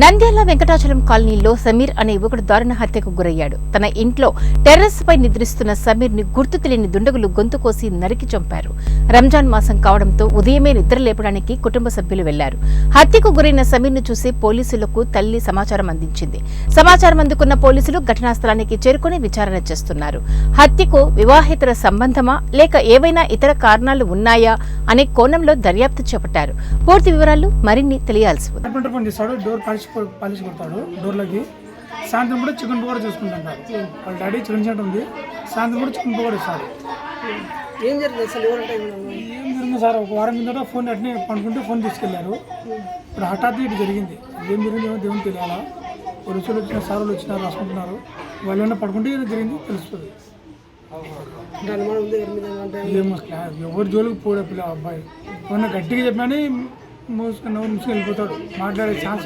నంద్యాల వెంకటాచలం కాలనీలో సమీర్ అనే యువకుడు దారుణ హత్యకు గురయ్యాడు. తన ఇంట్లో టెర్రస్ పై నిద్రిస్తున్న సమీర్ని గుర్తు తెలియని దుండగులు గొంతు కోసి నరికి చంపారు. రంజాన్ మాసం కావడంతో ఉదయమే నిద్ర లేపడానికి కుటుంబ సభ్యులు వెళ్ళారు. హత్యకు గురైన సమీర్ను చూసి పోలీసులకు తల్లి సమాచారం అందించింది. సమాచారం అందుకున్న పోలీసులు ఘటనా స్థలానికి చేరుకుని విచారణ చేస్తున్నారు. హత్యకు వివాహేతర సంబంధమా లేక ఏవైనా ఇతర కారణాలు ఉన్నాయా అనే కోణంలో దర్యాప్తు చేపట్టారు. పూర్తి వివరాలు మరిన్ని తెలియాల్సి ఉంది. పాలిష్ పాలిష్ కొడతాడు డోర్లకి. సాయంత్రం కూడా చికెన్ పకోడా చూసుకుంటుంటారు. వాళ్ళ డాడీ చికెన్ సెంటర్ ఉంది. సాయంత్రం కూడా చికెన్ పకోడా ఇస్తాడు. ఏం జరిగింది అసలు? ఎవరంటే ఏం జరిగింది సార్? ఒక వారం కిందట ఫోన్ అట్నే పండుకుంటే ఫోన్ తీసుకెళ్ళారు. ఇప్పుడు హఠాత్తు ఇటు జరిగింది. ఏం జరిగింది ఏమో దేవుని తెలియాలా పోలీసులు వచ్చిన సార్లు వచ్చినారు రాసుకుంటున్నారు. వాళ్ళు ఏమైనా పడుకుంటే ఏదో జరిగింది తెలుస్తుంది. ఎవరి మీద ఏమో ఎవరి జోలికి పోడే పిల్ల అబ్బాయి. ఏమన్నా గట్టిగా చెప్పినా మూసుకుని నవ్వు మూసుకొని వెళ్ళిపోతాడు. మాట్లాడే ఛాన్స్